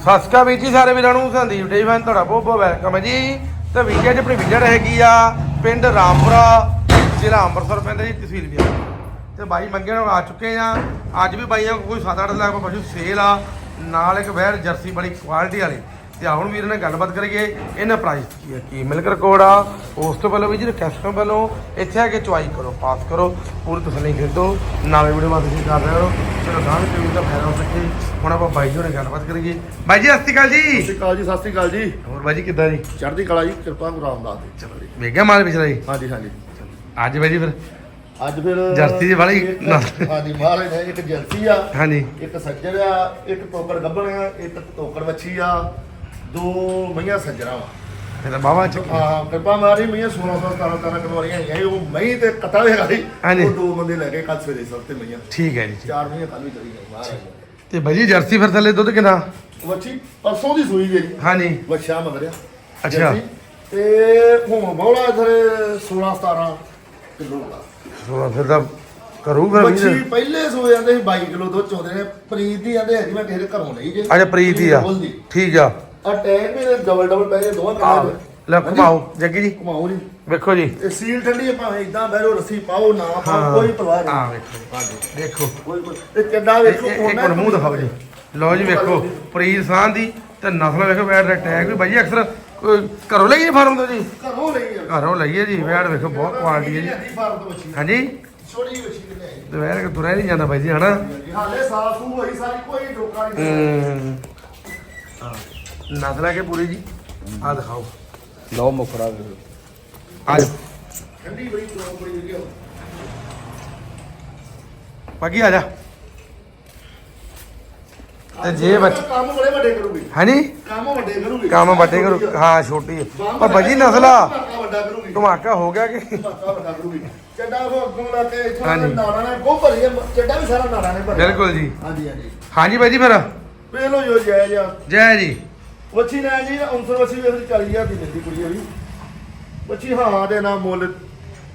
ਸਤਿ ਸ਼੍ਰੀ ਅਕਾਲ ਵੀਰ ਜੀ, ਸਾਰੇ ਵੀਰਾਂ ਨੂੰ ਸੰਦੀਪ ਡੇ ਫੈਨ ਤੁਹਾਡਾ ਬਹੁਤ ਬਹੁਤ ਵੈਲਕਮ ਹੈ ਜੀ। ਤੇ ਵੀਡੀਓ 'ਚ ਆਪਣੀ ਵੀਡੀਓ ਹੈਗੀ ਆ ਪਿੰਡ ਰਾਮਪੁਰਾ, ਜ਼ਿਲ੍ਹਾ ਅੰਮ੍ਰਿਤਸਰ ਪੈਂਦਾ ਜੀ, ਤਹਿਸੀਲ ਵੀ ਤੇ ਬਾਈ ਮੰਗੇ ਨਾਲ ਆ ਚੁੱਕੇ ਆ। ਅੱਜ ਵੀ ਬਾਈਆਂ ਕੋਈ 7-8 ਲੱਖ ਪਸ਼ੂ ਸੇਲ ਆ। ਨਾਲ ਇੱਕ ਵੈਰ ਜਰਸੀ ਬੜੀ ਕੁਆਲਿਟੀ ਵਾਲੀ। ਤੇ ਆਹ ਹੁਣ ਵੀਰ ਨਾਲ ਗੱਲਬਾਤ ਕਰੀਏ ਇਹਨਾਂ ਪ੍ਰਾਈਸ ਕੀ ਹੈ ਕੀ ਮਿਲਕ ਰਿਕਾਰਡ ਆ ਉਸ ਤੋਂ ਪਹਿਲਾਂ ਵੀ ਜੀ ਕਸਟਮਰ ਵੱਲੋਂ ਇੱਥੇ ਆ ਕੇ ਚੁਆਈ ਕਰੋ ਪਾਸ ਕਰੋ ਪੂਰੀ ਤਸੱਲੀ ਖਰੀਦੋ ਨਾਲੇ ਵੀਡੀਓ ਮਾਤ ਤੁਸੀਂ ਕਰ ਰਹੇ ਹੋ। ਚਲੋ ਗਾਂ ਵੀ ਦਾ ਫਾਇਦਾ ਹੋ ਸਕੇ। ਹੁਣ ਆਪਾਂ ਬਾਈ ਜੀ ਨਾਲ ਗੱਲਬਾਤ ਕਰੀਏ। ਬਾਈ ਜੀ ਸਤਿ ਸ਼੍ਰੀ ਅਕਾਲ ਸਤਿ ਜੀ ਸ਼੍ਰੀ ਅਕਾਲ ਜੀ ਸਤਿ ਸ਼੍ਰੀ ਅਕਾਲ ਜੀ। ਹੋਰ ਬਾਈ ਜੀ ਕਿੱਦਾਂ ਜੀ? ਚੜ੍ਹਦੀ ਕਲਾ ਜੀ ਕਿਰਪਾ ਗੁਰੂ ਰਾਮਦਾਸ ਦੀ। ਚਲੋ ਜੀ ਵੇਖਿਆ ਮਾਲ ਪਿਛਲਾ ਜੀ? ਹਾਂਜੀ ਹਾਂਜੀ। ਅੱਜ ਬਾਈ ਜੀ ਫਿਰ? ਅੱਜ ਫਿਰ ਜਰਸੀ ਦੀ ਵਾਲੀ। ਹਾਂਜੀ ਨੇ ਇੱਕ ਜਰਸੀ ਆ। ਹਾਂਜੀ। ਇੱਕ ਸੱਜਰ ਆ ਇੱਕ ਟੋਕਰ ਗੱਭਣ ਆ ਇੱਕ ਟੋਕਰ ਵੱਛੀ ਆ। ਦੋ ਮਈਆਂ ਸੱਜਰਾ ਵਾ ਇਹ ਤਾਂ ਬਾਵਾ ਚ ਹਾਂ ਕਿਰਪਾ ਮਾਰੀ ਮਈਆਂ 1600 17 ਕਿਲੋ ਵਾਲੀਆਂ ਹੈਗੀਆਂ ਸੀ। ਉਹ ਮਈ ਤੇ ਕਟਾ ਹੋਇਆ ਸੀ ਹਾਂਜੀ। ਉਹ ਦੋ ਬੰਦੇ ਲੈ ਕੇ ਕੱਲ ਸਵੇਰੇ ਸਭ ਤੇ ਮਈਆਂ ਠੀਕ ਹੈ ਜੀ ਠੀਕ। ਚਾਰ ਮਈਆਂ ਕੱਲ ਵੀ ਚਲੀ ਗਈ ਨੇ। ਤੇ ਬਾਈ ਜੀ ਜਰਸੀ ਫਿਰ ਥੱਲੇ ਦੁੱਧ ਕਿੰਨਾ ਵੱਛੀ ਪਰਸੋਂ ਦੀ ਸੂਈ ਜੀ ਹਾਂਜੀ ਵੱਛਾ ਮਗਰਿਆ ਅੱਛਾ। ਜਰਸੀ। ਤੇ ਹੁਣ ਬੌਲਾ ਇਧਰ 16 17 ਕਿਲੋ ਦਾ ਸੋ ਫਿਰ ਤਾਂ ਕਰੂ ਫਿਰ ਬੱਚੀ ਪਹਿਲੇ ਸੋਏ ਜਾਂਦੇ ਸੀ 22 ਕਿਲੋ ਦੁੱਧ ਚੋਂਦੇ ਨੇ ਪ੍ਰੀਤ ਦੀ ਆਂਦੇ ਹੈਗੀ ਮੈਂ ਕਿਸੇ ਦੇ ਘਰੋਂ ਲਈ ਜੇ ਅੱਛਾ ਪ੍ਰੀਤ ਹੀ ਆ ਦੀ। ਠੀਕ ਆ ਆ ਟੈਗ ਵੀ ਡਬਲ ਡਬਲ ਪੈ ਗਏ ਦੋਵਾਂ ਆ ਕਿਲੋ ਲੈ ਘੁਮਾਓ ਜੱਗੀ ਜੀ। ਘੁਮਾਓ ਜੀ। ਵੇਖੋ ਜੀ। ਇਹ ਸੀਲ ਠੰਡੀ ਹੈ ਭਾਵੇਂ ਇਦਾਂ ਬਹਿਰੋ ਰੱਸੀ ਪਾਓ ਨਾ ਹਾਂ। ਪਾਓ ਕੋਈ ਪਰਵਾਹ ਆ ਨਹੀਂ ਵੇਖੋ ਹਾਂਜੀ ਦੇਖੋ। ਕੋਈ ਕੋਈ ਇਹ ਕਿੱਡਾ ਇੱਕ ਵੇਖੋ ਇੱਕ ਮਿੰਟ ਮੂੰਹ ਦਿਖਾਓ ਜੀ। ਲਓ ਜੀ ਵੇਖੋ। ਪ੍ਰੀਤ ਸਾਹ ਦੀ ਤੇ ਨਸਲ ਵੇਖੋ ਵੈੜ ਦਾ ਟੈਗ ਵੀ। ਬਾਈ ਅਕਸਰ ਕੋਈ ਘਰੋਂ ਲਈ ਜੀ ਫਾਰਮ ਤੋਂ ਜੀ? ਘਰੋਂ ਲਈ ਆ। ਘਰੋਂ ਲਈਏ ਜੀ ਵੈੜ ਵੇਖੋ ਬਹੁਤ ਕੁਆਲਿਟੀ ਹੈ ਜੀ। ਜੀ ਫਾਰਮ ਤੋਂ ਬੱਚੀ ਹਾਂਜੀ? ਛੋਟੀ ਜਿਹੀ ਬੱਚੀ ਲੈ ਆਈ ਤੇ ਵੈੜ ਤੁਰਿਆ ਨਹੀਂ ਜਾਂਦਾ ਬਾਈ ਜੀ ਹਨਾ? ਜੀ ਹਾਲੇ ਸਾਫ਼ ਸੂ ਹੋਈ ਸਾਰੀ ਕੋਈ ਡੋਕਾ ਨਹੀਂ ਹੂੰ। ਨਸਲ ਹੈ ਕਿ ਪੂਰੀ ਜੀ। ਆ ਦਿਖਾਓ। ਲਓ ਮੁਖੜਾ। ਆ ਜਾਓ। ਠੰਡੀ ਬੜੀ ਦੋ ਬੜੀ ਵਧੀਆ ਬਾਕੀ ਆ ਜਾ। ਤੇ ਜੇ ਬੱਚ- ਕੰਮ ਬੜੇ ਵੱਡੇ ਕਰੂਗੀ। ਹਾਂਜੀ ਕੰਮ ਵੱਡੇ ਕਰੂਗੀ। ਕੰਮ ਵੱਡੇ ਕਰੂ ਹਾਂ ਛੋਟੀ ਹੈ ਪਰ ਬਾਜੀ ਨਸਲ। ਆ ਧਮਾਕਾ ਵੱਡਾ ਕਰੂਗੀ। ਧਮਾਕਾ ਹੋ ਗਿਆ ਕਿ? ਧਮਾਕਾ ਵੱਡਾ ਕਰੂਗੀ। ਚੱਡਾ ਉਹ ਅੱਗੋਂ ਲਾ ਕੇ ਇੱਥੋਂ ਹਾਂਜੀ। ਨਾੜਾਂ ਨੇ ਗੋ ਭਰੀ ਆ, ਚੱਡਾ ਵੀ ਸਾਰਾ ਨਾੜਾਂ ਨੇ ਭਰਿਆ। ਬਿਲਕੁਲ ਜੀ। ਹਾਂਜੀ ਹਾਂਜੀ। ਹਾਂਜੀ ਬਾਈ ਜੀ ਫਿਰ। ਵੇ ਲੋ ਜੋ ਜੈ ਜਾ ਜੈ ਜੀ। ਵੱਛੀ ਲੈ ਜੀ ਅੰਸਰ ਵੱਛੀ ਵੇਖ 40000 ਦੀ ਮਿਲਦੀ ਕੁੜੀ ਹੋਈ। ਵੱਛੀ ਹਾਂ ਦੇ ਨਾ ਮੁੱਲ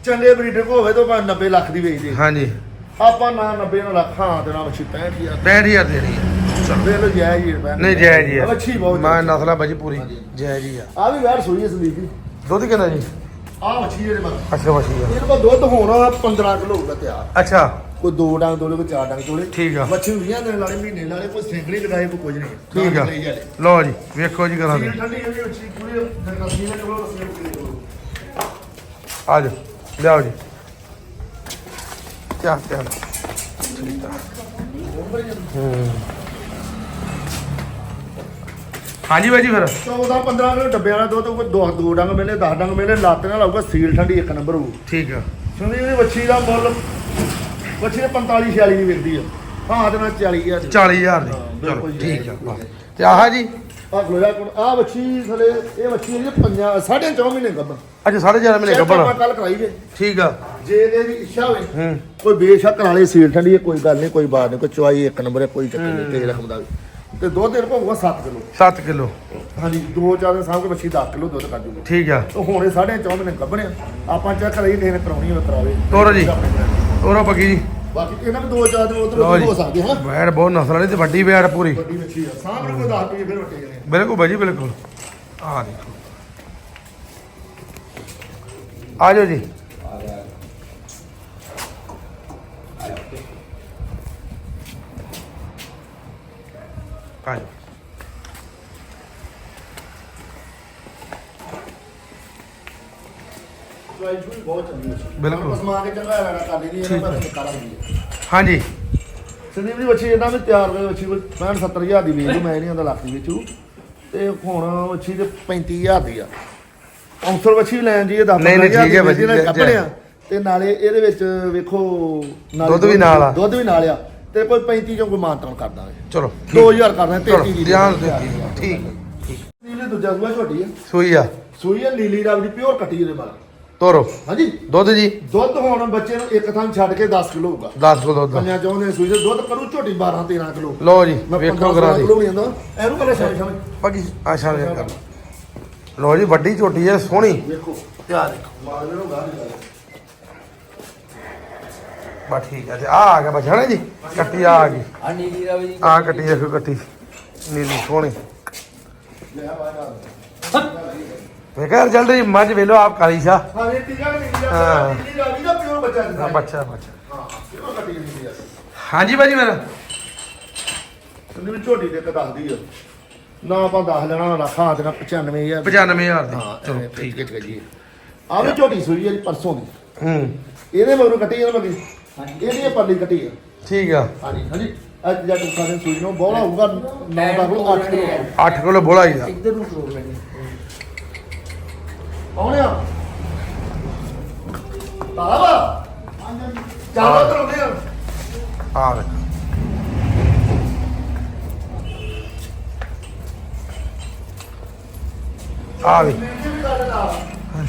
ਚੰਗੇ ਬਰੀਡਰ ਕੋ ਹੋਵੇ ਤਾਂ ਭਾਵੇਂ 90 ਲੱਖ ਦੀ ਵੇਚਦੇ ਹਾਂਜੀ। ਆਪਾਂ ਨਾ 90 ਨਾ ਲੱਖ ਹਾਂ ਦੇ ਨਾਲ ਵੱਛੀ 65000 65000 ਦੇ ਰਹੀ ਹੈ। ਵੇ ਲੋ ਜੈ ਜੀ ਨਹੀਂ ਜੈ ਜੀ ਵੱਛੀ ਬਹੁਤ ਮੈਂ ਨਸਲ ਬਾਜੀ ਪੂਰੀ। ਜੈ ਜੀ ਆ। ਆ ਵੀ ਵੈਰ ਸੋਈ ਹੈ ਸੰਦੀਪ ਜੀ ਦੁੱਧ ਕਿੰਨਾ ਜੀ? ਆ ਵੱਛੀ ਇਹਦੇ ਮਗਰ ਅੱਛਾ ਵਸੀ ਆ ਇਹਦੇ ਕੋਲ ਦੁੱਧ ਹੋਣਾ 15 ਕਿਲੋ ਹੋਊਗਾ ਤਿਆਰ। ਅੱਛਾ। ਕੋਈ ਦੋ ਡੰਗ ਤੋਲੇ ਕੋਈ ਚਾਰ ਡੰਗ ਤੋਲੇ ਠੀਕ ਆ। ਮੱਛੀ 20 ਦਿਨ ਲਾਲੇ ਮਹੀਨੇ ਲਾਲੇ ਕੋਈ ਸਿੰਗੜੀ ਲਗਾਏ ਕੋਈ ਕੁਝ ਨਹੀਂ ਠੀਕ ਆ। ਲਓ ਜੀ ਵੇਖੋ ਜੀ ਕਰਾਂ ਦੇ। ਸੀਲ ਠੰਡੀ ਹੋਈ ਉੱਚੀ ਪੂਰੀ ਨਸੀ ਨੇ ਕੋਲ ਰਸੀ ਕੋਲ ਆ ਜਾਓ ਲਿਆਓ ਜੀ। ਠੀਕ ਆ ਹੂੰ। ਹਾਂਜੀ ਬਾਈ ਜੀ ਫਿਰ। 14 15 ਕਿਲੋ ਡੱਬੇ ਵਾਲਾ ਦੁੱਧ ਕੋਈ ਦੋ ਦੋ ਡੰਗ ਮਿਲੇ 10 ਡੰਗ ਮਿਲੇ ਲੱਤ ਨਾਲ ਆਊਗਾ ਸੀਲ ਠੰਡੀ ਇੱਕ ਨੰਬਰ ਹੋਊ। ਠੀਕ ਆ। ਸੁਣੀ ਇਹਦੀ ਵੱਛੀ ਦਾ ਮੁੱਲ ਦੇ 45 46 ਦੀ ਵਿਕਦੀ ਆ। ਹਾਂ ਤੇ ਨਾਲ 40000 40000 ਦੀ। ਚਲੋ ਬਿਲਕੁਲ ਜੀ। ਠੀਕ ਆ ਬਸ। ਤੇ ਆਹ ਜੀ? ਆ ਗਲੋਇਆ ਕੋਲ ਆ ਵੱਛੀ ਥਲੇ ਇਹ ਵੱਛੀ ਹੈ ਪੰਜਾ ਸਾਢੇ ਚੌ ਮਹੀਨੇ ਗੱਭਣ। ਅੱਛਾ 4.5 ਮਹੀਨੇ ਗੱਬੜ ਕੱਲ ਕਰਾਈ ਜੇ। ਠੀਕ ਆ। ਜੇ ਇਹਦੀ ਇੱਛਾ ਹੋਵੇ ਕੋਈ ਬੇਸ਼ੱਕ ਨਾਲੇ ਸੀਲ ਠੰਡੀ ਹੈ ਕੋਈ ਗੱਲ ਨਹੀਂ ਕੋਈ ਬਾਤ ਨਹੀਂ ਕੋਈ ਚੁਆਈ ਇੱਕ ਨੰਬਰ ਹੈ ਕੋਈ ਚੱਕਰ ਨਹੀਂ ਤੇਜ਼ ਰਕਮ ਦਾ ਵੀ। ਤੇ ਦੁੱਧ ਦੇਣ ਪਊਗਾ 7 ਕਿਲੋ। 7 ਕਿਲੋ। ਹਾਂਜੀ ਦੋ ਚਾਰ ਦਿਨ ਸਾਹਮ ਕੇ ਬੱਚੀ 10 ਕਿਲੋ ਦੁੱਧ ਕੱਢ ਜੂਗੀ ਠੀਕ ਆ। ਉਹ ਹੁਣੇ ਸਾਢੇ ਚੌ ਮਹੀਨੇ ਕੱਢਣੇ ਆਪਾਂ ਚੈੱਕ ਕਰਾਈ ਕਿਸੇ ਨੇ ਕਰਾਉਣੀ ਹੋਵੇ ਕਰਾਵੇ। ਤੋਰੋ ਜੀ। ਤੋਰੋ ਪੱਕੀ ਜੀ ਬਾਕੀ ਇਹਨਾਂ ਵੀ ਦੋ ਚਾਰ ਦਿਨ ਉਧਰ ਲਓ ਜੀ। ਹੋ ਸਕਦੇ ਹਾਂ ਵੈੜ ਬਹੁਤ ਨਸਲ ਵਾਲੀ ਤੇ ਵੱਡੀ ਵੈੜ ਪੂਰੀ। ਵੱਡੀ ਮੱਛੀ ਆ। ਸਾਹਮਣੇ ਕੋਈ 10 ਰੁਪਏ ਫਿਰ ਵੱਟੇ ਜਾਣੇ ਬਿਲਕੁਲ ਬਾਜੀ ਬਿਲਕੁਲ। ਆ ਦੇਖੋ। ਆ ਜਾਓ ਜੀ। ਆ ਜਾਓ। ਚੁਆਈ ਚੁਈ ਬਹੁਤ ਚੰਗੀ ਮੱਛੀ ਬਿਲਕੁਲ। ਬਸ ਮਾਰ ਕੇ ਚੰਗਾ ਲੈਣਾ ਕਰ ਲਈ ਇਹਨਾਂ ਪਰ ਕਾਰਾ ਹੁੰਦੀ ਹੈ। ਹਾਂਜੀ। ਸੰਦੀਪ ਦੀ ਬੱਚੀ ਇਹਨਾਂ ਵੀ ਤਿਆਰ ਹੋਈ ਬੱਚੀ ਕੋਈ 65 70000 ਦੀ ਵੇਚੂ ਮੈਂ ਨਹੀਂ ਆਂਦਾ ਲੱਖ ਦੀ ਵੇਚੂ। ਤੇ ਹੁਣ ਬੱਚੀ ਤੇ 35000 ਦੀ ਆ। ਔਂਸਰ ਬੱਚੀ ਲੈਣ ਜੀ ਇਹ 10 ਨਹੀਂ, ਨਹੀਂ, ਠੀਕ ਹੈ ਬੱਚੀ, ਜੈ- ਕੱਪੜਿਆ ਤੇ ਨਾਲੇ ਇਹਦੇ ਵਿੱਚ ਵੇਖੋ ਨਾਲੇ ਦੁੱਧ ਵੀ ਨਾਲ ਆ। ਦੁੱਧ ਵੀ ਨਾਲ ਆ। ਤੇ ਕੋਈ 35 ਚੋਂ ਕੋਈ ਮਾਨਤਾਨ ਕਰ ਦਾਂਗੇ। ਚਲੋ 2000 ਕਰਨਾ 33 ਦੀ ਧਿਆਨ ਦੇ ਠੀਕ। ਨੀਲੇ ਦੂਜਾ ਸੂਆ ਝੋਟੀ ਆ। ਸੂਈ ਆ। ਸੂਈ ਆ ਨੀਲੀ ਰੰਗ ਦੀ ਪਿਓਰ ਕੱਟੀ ਇਹਦੇ ਮਾਰ ਤੋਰੋ। ਹਾਂਜੀ। ਦੁੱਧ ਜੀ। ਦੁੱਧ ਹੁਣ ਬੱਚੇ ਨੂੰ ਇੱਕ ਥਾਂ ਛੱਡ ਕੇ 10 ਕਿਲੋ ਹੋਊਗਾ। 10 ਕਿਲੋ ਦੁੱਧ। ਪੰਜਾਂ ਚਾਹੁੰਦੇ ਸੂਈ ਦੇ ਦੁੱਧ ਕਰੂ ਝੋਟੀ 12 13 ਕਿਲੋ। ਲਓ ਜੀ ਵੇਖੋ 15 ਕਰਾ ਦੀ। ਕਿਲੋ ਨਹੀਂ ਆਂਦਾ ਇਹਨੂੰ ਕਰੇ ਸ਼ਾਮੇ ਸ਼ਾਮੇ ਪੱਕੀ ਆ ਸ਼ਾਮੇ ਕਰ। ਲਓ ਜੀ ਵੱਡੀ ਝੋਟੀ ਹੈ ਸੋਹਣੀ। ਵੇਖੋ ਆ ਦੇਖੋ ਮਾਰ ਲੈਣੋ ਗਾਹ ਦੀ ਗੱਲ ਬਾ ਠੀਕ ਹੈ ਤੇ ਆ ਆ ਗਿਆ ਬਚਾ ਨਾ ਜੀ? ਕੱਟੀ ਆ ਆ ਗਈ। ਆ ਨੀਲੀ ਰਾਵੀ ਜੀ। ਆ ਕੱਟੀ ਦੇਖੋ ਕੱਟੀ। ਨੀਲੀ ਸੋਹਣੀ। ਲੈ ਬਾਹਰ ਵੇਖਿਆ ਰਿਜ਼ਲਟ ਜੀ ਮੱਝ ਵੇਲੋ ਆਪ ਕਾਲੀ ਸ਼ਾ ਹਾਂ ਇਹ ਟੀਕਾ ਵੀ ਨਹੀਂ ਹਾਂ। ਦਿੱਲੀ ਦਾ ਵੀ ਦਾ ਪਿਓਰ ਬੱਚਾ ਆ ਦਿੰਦਾ ਬੱਚਾ ਬੱਚਾ। ਹਾਂ ਪਿਓਰ ਕੱਟੀ ਨਹੀਂ ਆ ਹਾਂਜੀ ਭਾਜੀ ਮੇਰਾ ਉਹਨੇ ਵੀ ਝੋਟੀ ਦੇ ਇੱਕ ਦੱਸਦੀ ਆ। ਨਾ ਆਪਾਂ ਦੱਸ ਲੈਣਾ ਨਾ ਰੱਖਾਂ ਤੇ 95000 95000 ਦੀ। ਹਾਂ ਚਲੋ ਠੀਕ ਹੈ ਜੀ। ਆ ਵੀ ਝੋਟੀ ਸੂਈ ਹੈ ਜੀ ਪਰਸੋਂ ਦੀ। ਹੂੰ। ਇਹਦੇ ਮਗਰੋਂ ਕੱਟੀ ਹੈ ਨਾ ਮੱਗੀ ਇਹਦੀ ਇਹ ਪਰਲੀ ਕੱਟੀ ਆ। ਹਾਂਜੀ ਹਾਂਜੀ। ਅੱਜ ਜਦ ਸਾਡੇ ਸੂਈ ਨੂੰ ਬੋਲਾ ਹੋਊਗਾ 9 ਦਾ ਕੋਲ 8 ਕਿਲੋ। 8 ਕਿਲੋ ਬੋਲਾ ਹੀ ਦਾ ਇੱਧਰ ਨੂੰ ਤੋੜ ਲੈਣੀ। ਆਉਣੇ ਆ। ਤਾਵਾ ਚੱਲ ਕਰਾਉਂਦੇ ਆ। ਆ ਵੇਖ ਆ ਵੇ।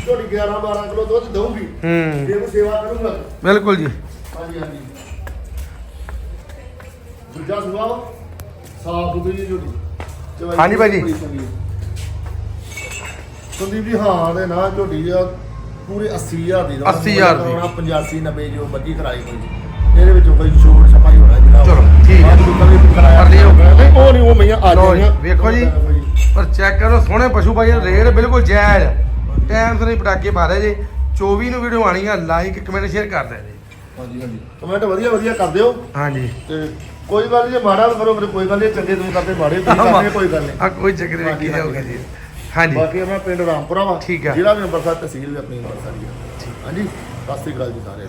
ਛੋਟੀ 11 12 ਕਿਲੋ ਦੁੱਧ ਦਊਗੀ। ਹੂੰ। ਜੇ ਮੈਂ ਸੇਵਾ ਕਰੂੰਗਾ ਬਿਲਕੁਲ ਜੀ। ਹਾਂਜੀ ਹਾਂਜੀ। ਦੂਜਾ ਸੁਆ ਸਾਫ਼ ਸੁਥਰੀ ਝੋਟੀ ਚਵਾਈ ਹਾਂਜੀ ਭਾਜੀ। ਹੈ। ਸੰਦੀਪ ਜੀ ਹਾਂ ਦੇ ਨਾ ਝੋਟੀ ਆ ਪੂਰੇ 80000 ਦੀ 80,000 ਦੀ। 85 90 ਜੋ ਬੱਜੀ ਕਰਾਈ ਕੋਈ ਇਹਦੇ ਵਿੱਚੋਂ ਕੋਈ ਛੋੜ ਛਪਾਈ ਹੋਣਾ ਜਿਹੜਾ ਚਲੋ, ਠੀਕ ਹੈ। ਕਰ ਲਿਓ। ਨਹੀਂ ਉਹ ਨਹੀਂ ਉਹ ਮਈਆਂ ਆ ਜਾਣੀਆਂ ਵੇਖੋ ਜੀ। ਪਰ ਚੈੱਕ ਕਰੋ ਸੋਹਣੇ ਪਸ਼ੂ ਭਾਈ ਰੇਟ ਬਿਲਕੁਲ ਜਾਇਜ਼ ਟਾਈਮ ਸਿਰ ਹੀ ਪਟਾਕੇ ਮਾਰੇ ਜੇ। 24 ਨੂੰ ਵੀਡੀਓ ਆਣੀ ਆ ਲਾਈਕ ਕਮੈਂਟ ਸ਼ੇਅਰ ਕਰ ਜੀ। ਹਾਂਜੀ ਹਾਂਜੀ। ਕਮੈਂਟ ਵਧੀਆ ਵਧੀਆ ਕਰ ਦਿਓ। ਹਾਂਜੀ। ਤੇ ਕੋਈ ਗੱਲ ਜੇ ਮਾੜਾ ਕਰੋ ਮੇਰੇ ਕੋਈ ਗੱਲ ਨਹੀਂ ਚੰਗੇ ਤੁਸੀਂ ਕਰਦੇ ਮਾੜੇ ਤੁਸੀਂ ਕਰਦੇ ਕੋਈ ਗੱਲ ਨਹੀਂ। ਆ ਕੋਈ ਚੱਕਰ ਨਹੀਂ ਹਾਂਜੀ, ਕੀ ਜਾਊਗਾ ਹਾਂਜੀ। ਜੀ। ਹਾਂਜੀ। ਬਾਕੀ ਆਪਣਾ ਪਿੰਡ ਰਾਮਪੁਰਾ ਵਾ ਠੀਕ ਆ। ਜ਼ਿਲ੍ਹਾ ਵੀ ਅੰਮ੍ਰਿਤਸਰ ਤਹਿਸੀਲ ਵੀ ਆਪਣੀ ਅੰਮ੍ਰਿਤਸਰ ਹੀ ਆ। ਹਾਂਜੀ ਸਤਿ ਸ਼੍ਰੀ ਅਕਾਲ ਜੀ ਸਾਰੇ